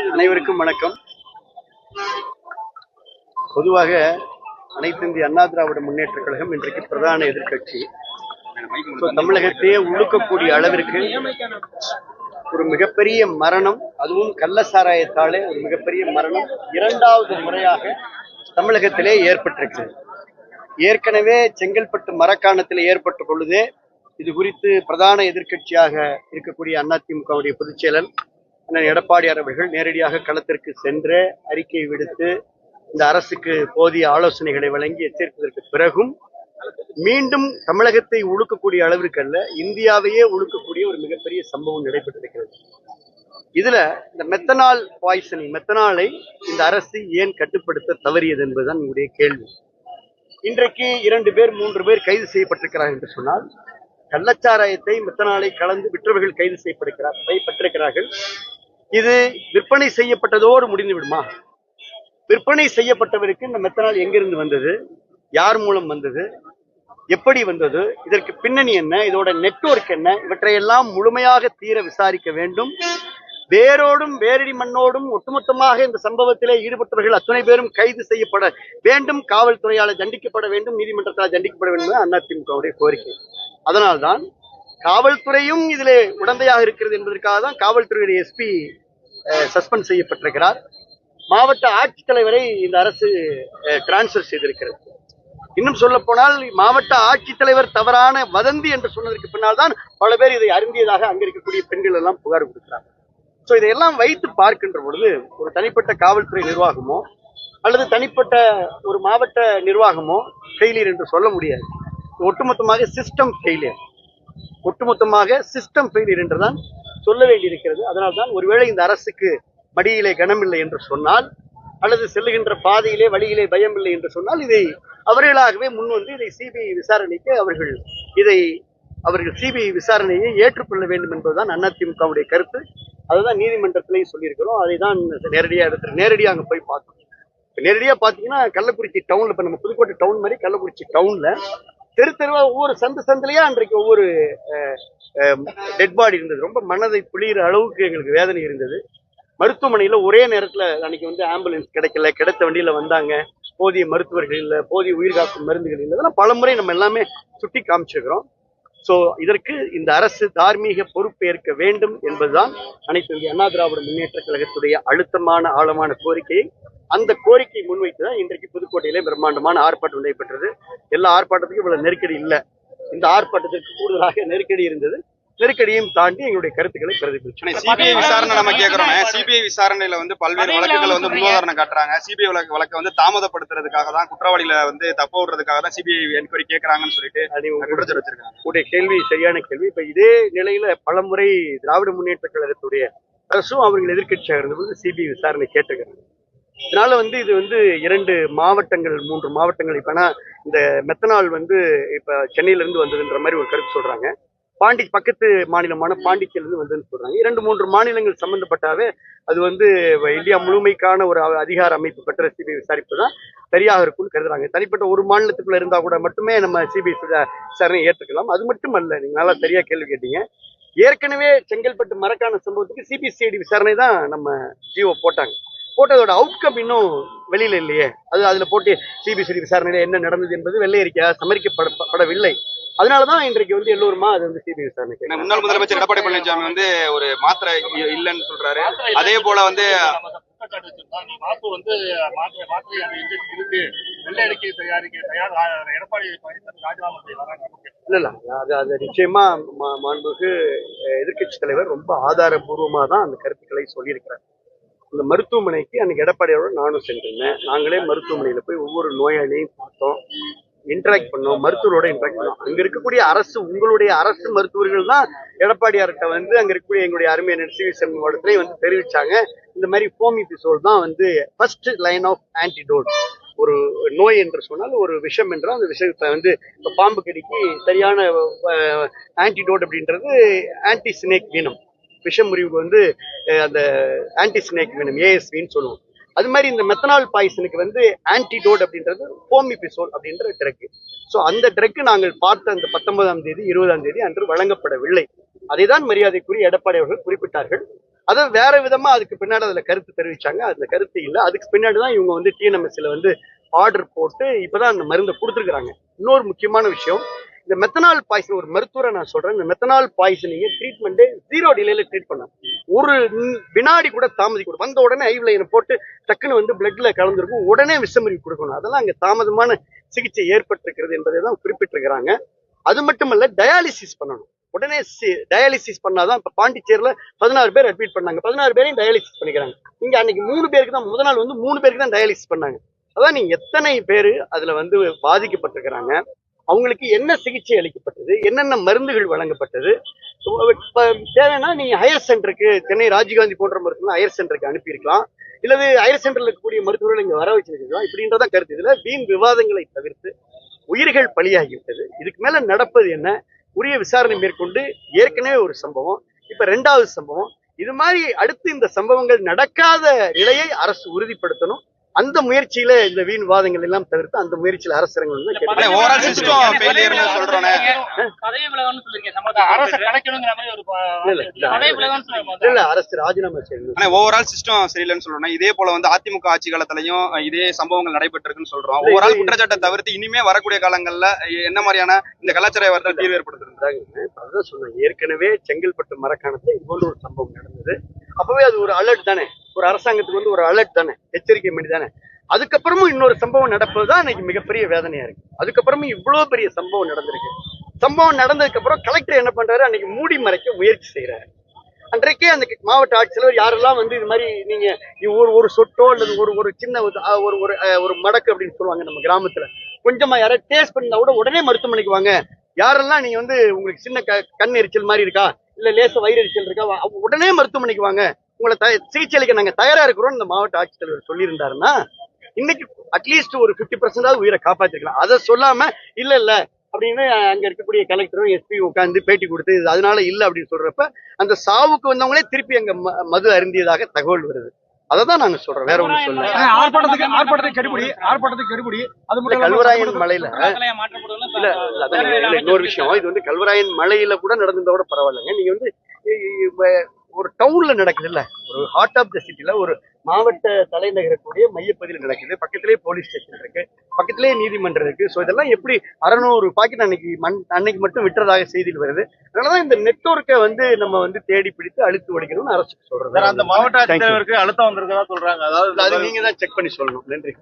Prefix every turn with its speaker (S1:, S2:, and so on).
S1: அனைவருக்கும் வணக்கம். பொதுவாக அனைத்து இந்திய அண்ணா திராவிட முன்னேற்ற கழகம் இன்றைக்கு பிரதான எதிர்கட்சி தமிழகத்தையே உழுக்கக்கூடிய அளவிற்கு ஒரு மிகப்பெரிய மரணம் அதுவும் கள்ளசாராயத்தாலே ஒரு மிகப்பெரிய மரணம் இரண்டாவது முறையாக தமிழகத்திலே ஏற்பட்டிருக்கு. ஏற்கனவே செங்கல்பட்டு மரக்காணத்தில் ஏற்பட்ட பொழுது இது குறித்து பிரதான எதிர்க்கட்சியாக இருக்கக்கூடிய அதிமுகவுடைய பொதுச் செயலர் அண்ணன் எடப்பாடியார் அவர்கள் நேரடியாக களத்திற்கு சென்று அறிக்கை விடுத்து இந்த அரசுக்கு போதிய ஆலோசனைகளை வழங்கி எச்சரித்ததற்கு பிறகும் மீண்டும் தமிழகத்தை உழுக்கக்கூடிய அளவிற்கு அல்ல இந்தியாவையே உழுக்கக்கூடிய ஒரு மிகப்பெரிய சம்பவம் நடைபெற்றிருக்கிறது. இதுல இந்த மெத்தனால் பாய்சனிங் மெத்தனாலை இந்த அரசு ஏன் கட்டுப்படுத்த தவறியது என்பதுதான் உங்களுடைய கேள்வி. இன்றைக்கு இரண்டு பேர் மூன்று பேர் கைது செய்யப்பட்டிருக்கிறார்கள் என்று சொன்னால் கள்ளச்சாராயத்தை மெத்தனாலை கலந்து விற்றவர்கள் கைது செய்யப்படுகிறார் செய்யப்பட்டிருக்கிறார்கள் இது விற்பனை செய்யப்பட்டதோடு முடிந்து விடுமா? விற்பனை செய்யப்பட்டவருக்கு இந்த மெத்தனால் எங்கிருந்து வந்தது? யார் மூலம் வந்தது? எப்படி வந்தது? இதற்கு பின்னணி என்ன? இதோட நெட்வொர்க் என்ன? இவற்றையெல்லாம் முழுமையாக தீர விசாரிக்க வேண்டும். வேரோடும் வேரடி மண்ணோடும் ஒட்டுமொத்தமாக இந்த சம்பவத்திலே ஈடுபட்டவர்கள் அத்தனை பேரும் கைது செய்யப்பட வேண்டும். காவல்துறையால் தண்டிக்கப்பட வேண்டும். நீதிமன்றத்தால் தண்டிக்கப்பட வேண்டும் என்பது அதிமுகவுடைய கோரிக்கை. அதனால்தான் காவல்துறையும் இதிலே உடந்தையாக இருக்கிறது என்பதற்காக தான் காவல்துறையுடைய எஸ்பி சஸ்பெண்ட் செய்யப்பட்டிருக்கிறார். மாவட்ட ஆட்சித்தலைவரை இந்த அரசு டிரான்ஸ்ஃபர் செய்திருக்கிறது. இன்னும் சொல்ல போனால் மாவட்ட ஆட்சித்தலைவர் தவறான வதந்தி என்று சொன்னதற்கு பின்னால் தான் பல பேர் இதை அருந்தியதாக அங்க இருக்கக்கூடிய பெண்கள் எல்லாம் புகார் கொடுக்கிறாங்க. ஸோ இதையெல்லாம் வைத்து பார்க்கின்ற பொழுது ஒரு தனிப்பட்ட காவல்துறை நிர்வாகமோ அல்லது தனிப்பட்ட ஒரு மாவட்ட நிர்வாகமோ ஃபெயிலியர் என்று சொல்ல முடியாது. ஒட்டுமொத்தமாக சிஸ்டம் ஃபெயிலியர் ஒட்டுமொத்தமாக சிஸ்டம் ஃபெயிலியர் என்றுதான் சொல்ல வேண்டியிருக்கிறது. அதனால்தான் ஒருவேளை இந்த அரசுக்கு மடியிலே கனமில்லை என்று சொன்னால் அல்லது செல்லுகின்ற பாதையிலே வழியிலே பயம் இல்லை என்று சொன்னால் இதை அவர்களாகவே முன்வந்து இதை சிபிஐ விசாரணைக்கு அவர்கள் இதை அவர்கள் சிபிஐ விசாரணையை ஏற்றுக்கொள்ள வேண்டும் என்பதுதான் அதிமுகவுடைய கருத்து. அதுதான் நீதிமன்றத்திலையும் சொல்லியிருக்கிறோம். அதை தான் நேரடியாக எடுத்து நேரடியாக அங்கே போய் பார்த்தோம். இப்போ நேரடியாக பார்த்தீங்கன்னா கள்ளக்குறிச்சி டவுனில் இப்போ நம்ம புதுக்கோட்டை டவுன் மாதிரி கள்ளக்குறிச்சி டவுனில் தெரு தெருவா ஒவ்வொரு சந்து சந்திலையா அன்றைக்கு ஒவ்வொரு டெட் பாடி இருந்தது. ரொம்ப மனதை புளியிற அளவுக்கு எங்களுக்கு வேதனை இருந்தது. மருத்துவமனையில ஒரே நேரத்துல அன்னைக்கு வந்து ஆம்புலன்ஸ் கிடைக்கல கிடைத்த வண்டியில வந்தாங்க. போதிய மருத்துவர்கள் இல்லை போதிய உயிர்காக்கும் மருந்துகள் இல்லை. இதெல்லாம் பலமுறை நம்ம எல்லாமே சுட்டி காமிச்சிருக்கிறோம். ஸோ இதற்கு இந்த அரசு தார்மீக பொறுப்பேற்க வேண்டும் என்பதுதான் அனைத்து இந்திய அண்ணா திராவிட முன்னேற்ற கழகத்துடைய அழுத்தமான ஆழமான கோரிக்கையை அந்த கோரிக்கையை முன்வைத்து தான் இன்றைக்கு புதுக்கோட்டையிலே பிரம்மாண்டமான ஆர்ப்பாட்டம் நடைபெற்றது. எல்லா ஆர்ப்பாட்டத்துக்கும் இவ்வளவு நெருக்கடி இல்லை. இந்த ஆர்ப்பாட்டத்திற்கு கூடுதலாக நெருக்கடி இருந்தது. நெருக்கடியும் தாண்டி எங்களுடைய கருத்துக்களை பிரதிபலிச்சோம்.
S2: சிபிஐ விசாரணை நம்ம கேக்குறோம். சிபிஐ விசாரணையில வந்து பல்வேறு வழக்குகளை வந்து முன்னுதாரணம் காட்டுறாங்க. சிபிஐ வழக்கு வழக்கை வந்து தாமதப்படுத்துறதுக்காக தான் குற்றவாளிகளை வந்து தப்ப விடுறதுக்காக தான் சிபிஐ என்கொயரி கேக்குறாங்கன்னு சொல்லிட்டு குற்றச்சாட்டு வச்சிருக்காங்க
S1: உங்களுடைய கேள்வி சரியான கேள்வி. இப்ப இதே நிலையில பலமுறை திராவிட முன்னேற்ற கழகத்துடைய அரசும் அவர்கள் எதிர்க்கட்சியாக இருந்தபோது சிபிஐ விசாரணை கேட்டிருக்கிறாங்க இதனால வந்து இது வந்து இரண்டு மாவட்டங்கள் மூன்று மாவட்டங்கள். இப்பனா இந்த மெத்தனால் வந்து இப்ப சென்னையில இருந்து வந்ததுன்ற மாதிரி ஒரு கருத்து சொல்றாங்க. பாண்டி பக்கத்து மாநிலமான பாண்டிச்சேரியிலிருந்து வந்ததுன்னு சொல்றாங்க. இரண்டு மூன்று மாநிலங்கள் சம்பந்தப்பட்டாவே அது வந்து இந்தியா முழுமைக்கான ஒரு அதிகார அமைப்பு பெற்ற சிபிஐ விசாரிப்பு தான் சரியாக இருக்கும்னு கருதுறாங்க. தனிப்பட்ட ஒரு மாநிலத்துக்குள்ள இருந்தா கூட மட்டுமே நம்ம சிபிஐ விசாரணை ஏற்றுக்கலாம். அது மட்டும் அல்ல நீங்க நல்லா சரியா கேள்வி கேட்டீங்க. ஏற்கனவே செங்கல்பட்டு மரக்கான சம்பவத்துக்கு சிபிசிஐடி விசாரணை தான் நம்ம ஜியோ போட்டாங்க. போட்டதோட அவுட்கம் இன்னும் வெளியில இல்லையே. அது அதுல போட்டு சிபிசிஐடி விசாரணையில என்ன நடந்தது என்பது வெள்ளை அறிக்கையாக சமரிக்கப்படவில்லை அதனாலதான் இன்றைக்கு வந்து எல்லோருமா அது வந்து சிபிஐ விசாரணை
S2: முன்னாள் முதலமைச்சர் எடப்பாடி பழனிசாமி வந்து ஒரு மாத்திரை இல்லைன்னு சொல்றாரு. அதே போல வந்து
S3: குற்றச்சாட்டு வச்சிருந்தோம். நீ வாக்கு வந்து மாத்திரை மாத்திரை அந்த இன்ஜெக்ஷன் இருக்கு. வெள்ளை அறிக்கை தயாரிக்க தயார் ஆ- எடப்பாடி பழனிசாமி ராஜினாமா செய்யலாம்
S1: இல்ல இல்ல. அது அது நிச்சயமா மா- மாண்புமிகு எதிர்கட்சி தலைவர் ரொம்ப ஆதாரபூர்வமா தான் அந்த கருத்துக்களை சொல்லியிருக்கிறார். இந்த மருத்துவமனைக்கு அன்னைக்கு எடப்பாடியோட நானும் சென்றிருந்தேன். நாங்களே மருத்துவமனையில போய் ஒவ்வொரு நோயாளியையும் பார்த்தோம். இன்டராக்ட் பண்ணும் மருத்துவரோட இன்டராக்ட் பண்ணும். அங்க இருக்கக்கூடிய அரசு உங்களுடைய அரசு மருத்துவர்கள் தான் எடப்பாடியார்கிட்ட வந்து அங்க இருக்கக்கூடிய எங்களுடைய அருமையான சிவி சண்முகத்திலே வந்து தெரிவிச்சாங்க. இந்த மாதிரி ஃபோமிபிசோல் தான் வந்து ஃபர்ஸ்ட் லைன் ஆஃப் ஆன்டிடோட் ஒரு நோய் என்று சொன்னால் ஒரு விஷம் என்றால் அந்த விஷயத்தை வந்து பாம்பு கடிக்கு சரியான ஆன்டிடோட் அப்படின்றது ஆன்டி ஸ்னேக் வீனம் விஷம் முறிவுக்கு வந்து அந்த ஆன்டி ஸ்னேக் வீனம் ஏஎஸ்வின்னு சொல்லுவோம். அது மாதிரி இந்த மெத்தனால் பாய்சனுக்கு வந்து ஆன்டிடோட் அப்படின்றது போமிபிசோல் அப்படின்ற ட்ரக் ஸோ அந்த ட்ரக் நாங்கள் பார்த்த அந்த பத்தொன்பதாம் தேதி இருபதாம் தேதி அன்று வழங்கப்படவில்லை. அதை தான் மரியாதைக்குரிய எடப்பாடி அவர்கள் குறிப்பிட்டார்கள். அதை வேற விதமா அதுக்கு பின்னாடி அதுல கருத்து தெரிவிச்சாங்க. அந்த கருத்து இல்லை. அதுக்கு பின்னாடி தான் இவங்க வந்து டிஎன்எம்எஸ்ல வந்து ஆர்டர் போட்டு இப்பதான் அந்த மருந்தை கொடுத்துருக்குறாங்க. இன்னொரு முக்கியமான விஷயம் இந்த மெத்தனால் பாய்சன் ஒரு மருத்துவரை நான் சொல்றேன் இந்த மெத்தனால் பாய்சனிங்க ட்ரீட்மெண்ட்டு ஜீரோ டிலேல ட்ரீட் பண்ணலாம். ஒரு வினாடி கூட தாமதிக்கூடும் வந்த உடனே ஐவ் லைனை போட்டு டக்குன்னு வந்து பிளட்ல கலந்துருக்கும். உடனே விஷமறி கொடுக்கணும். அதெல்லாம் அங்கே தாமதமான சிகிச்சை ஏற்பட்டிருக்கிறது என்பதை தான் குறிப்பிட்டிருக்கிறாங்க. அது மட்டுமல்ல டயாலிசிஸ் பண்ணணும். உடனே டயாலிசிஸ் பண்ணாதான் இப்ப பாண்டிச்சேரியில் பதினாறு பேர் அட்மிட் பண்ணாங்க. பதினாறு பேரையும் டயாலிசிஸ் பண்ணிக்கிறாங்க. இங்க அன்னைக்கு மூணு பேருக்கு தான் முதல் நாள் வந்து மூணு பேருக்கு தான் டயாலிசிஸ் பண்ணாங்க. அதான் நீ எத்தனை பேர் அதுல வந்து பாதிக்கப்பட்டிருக்கிறாங்க? அவங்களுக்கு என்ன சிகிச்சை அளிக்கப்பட்டது? என்னென்ன மருந்துகள் வழங்கப்பட்டது? தேவைன்னா நீங்க ஹையர் சென்டருக்கு சென்னை ராஜீவ்காந்தி போன்ற மருத்துவம் ஹையர் சென்டருக்கு அனுப்பியிருக்கலாம். இல்லது ஹையர் சென்டர்ல இருக்கக்கூடிய மருத்துவர்கள் இங்க வர வச்சிருக்கலாம். இப்படின்றதான் கருத்து. இதுல வீண் விவாதங்களை தவிர்த்து உயிர்கள் பலியாகிவிட்டது. இதுக்கு மேல நடப்பது என்ன? உரிய விசாரணை மேற்கொண்டு ஏற்கனவே ஒரு சம்பவம் இப்ப ரெண்டாவது சம்பவம். இது மாதிரி அடுத்து இந்த சம்பவங்கள் நடக்காத நிலையை அரசு உறுதிப்படுத்தணும். அந்த முயற்சியில இந்த வீண் வாதங்கள் எல்லாம் தவிர்த்து அந்த முயற்சியில அரசு இறங்கணும்னு தான்
S3: ஒரு
S1: இல்ல, அரசு ராஜினாமா செய்யணும்.
S2: ஓவரால் சிஸ்டம் சரியில்லைன்னு சொல்றோம் இதே போல வந்து அதிமுக ஆட்சி காலத்திலயும் இதே சம்பவங்கள் நடைபெற்றிருக்குன்னு சொல்றோம். ஓவரால் குற்றச்சாட்டை தவிர்த்து இனிமே வரக்கூடிய காலங்கள்ல என்ன மாதிரியான இந்த கலாச்சார வரதல் தீர்வு
S1: இப்ப அதுதான் சொன்னேன். ஏற்கனவே செங்கல்பட்டு மரக்காணத்துல இது போன்ற ஒரு சம்பவம் நடந்தது. அப்பவே அது ஒரு அலர்ட் தானே? ஒரு அரசாங்கத்துக்கு வந்து ஒரு அலர்ட் தானே எச்சரிக்கை மணி தானே. அதுக்கப்புறமும் இன்னொரு சம்பவம் நடப்பதுதான் இன்னைக்கு மிகப்பெரிய வேதனையா இருக்கு. அதுக்கப்புறமும் இவ்வளவு பெரிய சம்பவம் நடந்திருக்கு. சம்பவம் நடந்ததுக்கு அப்புறம் கலெக்டர் என்ன பண்றாரு? அன்னைக்கு மூடி மறைக்க முயற்சி செய்யறாரு அன்றைக்கே அந்த மாவட்ட ஆட்சியர் யாரெல்லாம் வந்து இது மாதிரி நீங்க ஒரு ஒரு சொட்டோ அல்லது ஒரு ஒரு சின்ன ஒரு ஒரு ஒரு மடக்கு அப்படின்னு சொல்லுவாங்க நம்ம கிராமத்துல. கொஞ்சமா யாராவது டேஸ்ட் பண்ணா கூட உடனே மருத்துவமனைக்கு வாங்க. யாரெல்லாம் நீங்க வந்து உங்களுக்கு சின்ன க கண் எரிச்சல் மாதிரி இருக்கா? இல்ல லேச வயிறு எரிச்சல் இருக்கா உடனே மருத்துவமனைக்கு வாங்க. உங்களை த சிகிச்சை அளிக்க நாங்க தயாரா இருக்கிறோம் இந்த மாவட்ட ஆட்சித்தலைவர் சொல்லியிருந்தாருன்னா இன்னைக்கு அட்லீஸ்ட் ஒரு பிப்டி பர்சன்டாவது உயிரை காப்பாத்திருக்கலாம். அதை சொல்லாம இல்ல இல்ல அப்படின்னு அங்க இருக்கக்கூடிய கலெக்டரும் எஸ்பி உட்கார்ந்து பேட்டி கொடுத்து இது அதனால இல்ல அப்படின்னு சொல்றப்ப அந்த சாவுக்கு வந்தவங்களே திருப்பி அங்க ம- மது அருந்தியதாக தகவல் வருது. அதை தான் நாங்க சொல்றோம். வேற ஒண்ணும் சொல்ல
S4: ஆர்ப்பாட்டத்துக்கு ஆர்ப்பாட்டத்துக்கு கெடுபடி ஆர்ப்பாட்டத்துக்கு கெடுபடி அது
S1: இல்ல
S4: மட்டும் இல்லாம
S1: கல்வராயன் மலையில இல்ல இல்ல, இன்னொரு விஷயம். இது வந்து கல்வராயன் மலையில கூட நடந்திருந்தா கூட பரவாயில்லைங்க. நீங்க வந்து ஒரு டவுன்ல நடக்குது இல்ல ஒரு ஹார்ட் ஆஃப் த சிட்டில ஒரு மாவட்ட தலைநகரக்கூடிய மையப்பகுதியில் நடக்குது. பக்கத்திலேயே போலீஸ் ஸ்டேஷன் இருக்கு. பக்கத்திலேயே நீதிமன்றம் இருக்கு. சோ இதெல்லாம் எப்படி அறநூறு பாக்கெட் அன்னைக்கு மண் அன்னைக்கு மட்டும் விட்டுறதாக செய்தியில் வருது. அதனாலதான் இந்த நெட்வொர்க்கை வந்து நம்ம வந்து தேடி பிடித்து அழுத்து ஒழிக்கணும்னு அரசுக்கு சொல்றது.
S5: சார் அந்த மாவட்ட. ஆட்சித்தலைவருக்கு அழுத்தம் வந்திருக்கதா சொல்றாங்க. அதாவது
S1: அது நீங்க தான் செக் பண்ணி சொல்லணும். நன்றி.